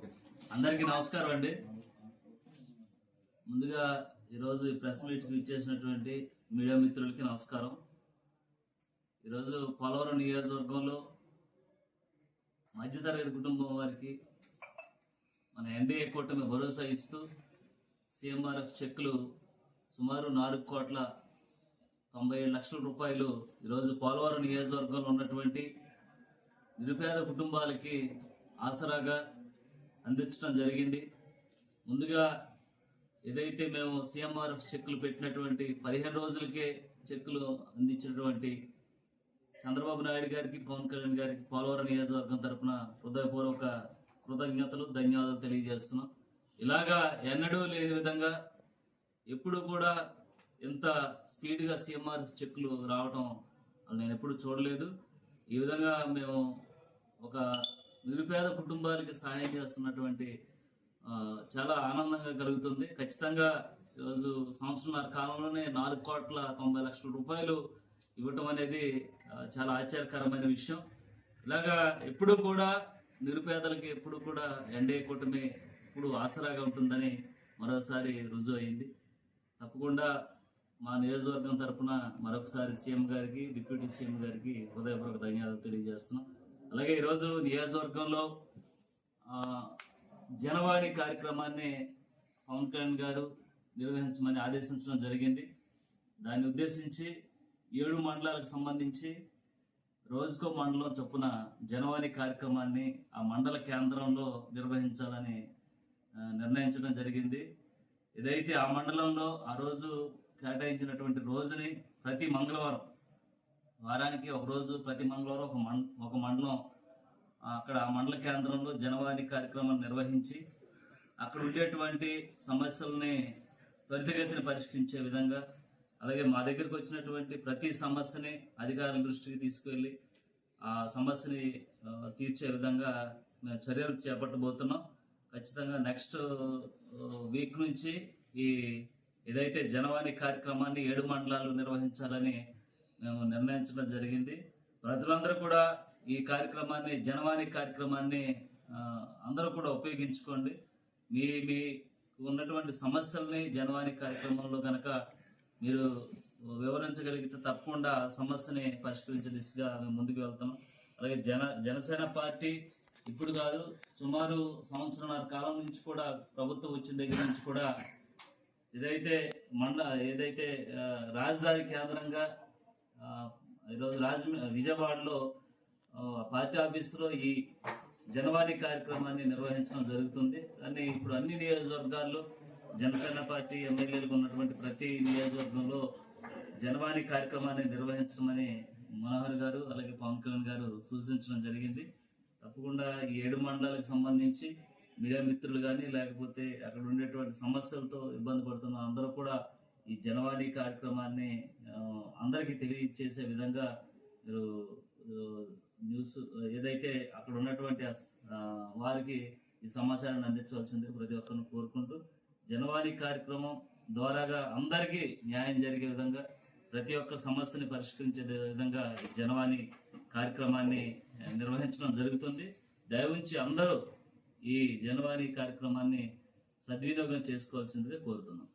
నమస్కారం అండి. ముందుగా ఈరోజు ఈ ప్రెస్ మీట్కి ఇచ్చేసినటువంటి మీడియా మిత్రులకి నమస్కారం. ఈరోజు పోలవరం నియోజకవర్గంలో మధ్యతరగతి కుటుంబం వారికి మన ఎన్డీఏ కూటమి భరోసా ఇస్తూ సీఎంఆర్ఎఫ్ చెక్కులు సుమారు నాలుగు కోట్ల తొంభై ఏడు లక్షల రూపాయలు ఈరోజు పోలవరం నియోజకవర్గంలో ఉన్నటువంటి నిరుపేద కుటుంబాలకి ఆసరాగా అందించడం జరిగింది. ముందుగా ఏదైతే మేము సీఎంఆర్ఎఫ్ చెక్కులు పెట్టినటువంటి పదిహేను రోజులకే చెక్కులు అందించినటువంటి చంద్రబాబు నాయుడు గారికి పవన్ కళ్యాణ్ గారికి పోలవరం నియోజకవర్గం తరఫున హృదయపూర్వక కృతజ్ఞతలు ధన్యవాదాలు తెలియజేస్తున్నాం. ఇలాగా ఎన్నడూ లేని విధంగా ఎప్పుడు కూడా ఇంత స్పీడ్గా సీఎంఆర్ చెక్కులు రావటం నేను ఎప్పుడు చూడలేదు. ఈ విధంగా మేము ఒక నిరుపేద కుటుంబాలకి సహాయం చేస్తున్నటువంటి చాలా ఆనందంగా కలుగుతుంది. ఖచ్చితంగా ఈరోజు సంవత్సరంన్నర కాలంలోనే నాలుగు కోట్ల తొంభై లక్షల రూపాయలు ఇవ్వటం అనేది చాలా ఆశ్చర్యకరమైన విషయం. ఇలాగా ఎప్పుడు కూడా నిరుపేదలకి ఎప్పుడు కూడా ఎన్డీఏ కూటమి ఇప్పుడు ఆసరాగా ఉంటుందని మరోసారి రుజువు అయింది. తప్పకుండా మా నియోజకవర్గం తరఫున మరొకసారి సీఎం గారికి డిప్యూటీ సీఎం గారికి హృదయపూర్వక ధన్యవాదాలు తెలియజేస్తున్నాం. అలాగే ఈరోజు నియోజకవర్గంలో జనవాణి కార్యక్రమాన్ని పవన్ కళ్యాణ్ గారు నిర్వహించమని ఆదేశించడం జరిగింది. దాన్ని ఉద్దేశించి ఏడు మండలాలకు సంబంధించి రోజుకో మండలం చొప్పున జనవాణి కార్యక్రమాన్ని ఆ మండల కేంద్రంలో నిర్వహించాలని నిర్ణయించడం జరిగింది. ఏదైతే ఆ మండలంలో ఆ రోజు కేటాయించినటువంటి రోజుని ప్రతి మంగళవారం వారానికి ఒకరోజు ప్రతి మంగళవారం ఒక మం ఒక మండలం అక్కడ ఆ మండల కేంద్రంలో జనవాణి కార్యక్రమం నిర్వహించి అక్కడ ఉండేటువంటి సమస్యల్ని త్వరితగతిని పరిష్కరించే విధంగా అలాగే మా దగ్గరకు వచ్చినటువంటి ప్రతి సమస్యని అధికారుల దృష్టికి తీసుకెళ్ళి ఆ సమస్యని తీర్చే విధంగా మేము చర్యలు చేపట్టబోతున్నాం. ఖచ్చితంగా నెక్స్ట్ వీక్ నుంచి ఈ ఏదైతే జనవాణి కార్యక్రమాన్ని ఏడు మండలాలు నిర్వహించాలని మేము నిర్ణయించడం జరిగింది. ప్రజలందరూ కూడా ఈ కార్యక్రమాన్ని జనవాణి కార్యక్రమాన్ని అందరూ కూడా ఉపయోగించుకోండి. మీ మీ ఉన్నటువంటి సమస్యల్ని జనవాణి కార్యక్రమంలో కనుక మీరు వివరించగలిగితే తప్పకుండా సమస్యని పరిష్కరించే దిశగా మేము ముందుకు వెళ్తాం అలాగే జన జనసేన పార్టీ ఇప్పుడు కాదు సుమారు సంవత్సరంన్నర కాలం నుంచి కూడా ప్రభుత్వం వచ్చిన దగ్గర నుంచి కూడా ఏదైతే మండ ఏదైతే రాజధాని కేంద్రంగా ఈరోజు రాజ విజయవాడలో పార్టీ ఆఫీసులో ఈ జనవాణి కార్యక్రమాన్ని నిర్వహించడం జరుగుతుంది. కానీ ఇప్పుడు అన్ని నియోజకవర్గాల్లో జనసేన పార్టీ ఎమ్మెల్యేలకు ఉన్నటువంటి ప్రతి నియోజకవర్గంలో జనవాణి కార్యక్రమాన్ని నిర్వహించమని మనోహర్ గారు అలాగే పవన్ కళ్యాణ్ గారు సూచించడం జరిగింది. తప్పకుండా ఈ ఏడు మండలాలకు సంబంధించి మీడియా మిత్రులు కానీ లేకపోతే అక్కడ ఉండేటువంటి సమస్యలతో ఇబ్బంది పడుతున్న అందరూ కూడా ఈ జనవాణి కార్యక్రమాన్ని అందరికీ తెలియజేసే విధంగా మీరు న్యూస్ ఏదైతే అక్కడ ఉన్నటువంటి వారికి ఈ సమాచారాన్ని అందించవలసింది ప్రతి ఒక్కరిని కోరుకుంటూ జనవాణి కార్యక్రమం ద్వారాగా అందరికీ న్యాయం జరిగే విధంగా ప్రతి ఒక్క సమస్యని పరిష్కరించే విధంగా జనవాణి కార్యక్రమాన్ని నిర్వహించడం జరుగుతుంది. దయవుంచి అందరూ ఈ జనవాణి కార్యక్రమాన్ని సద్వినియోగం చేసుకోవాల్సిందిగా కోరుతున్నాం.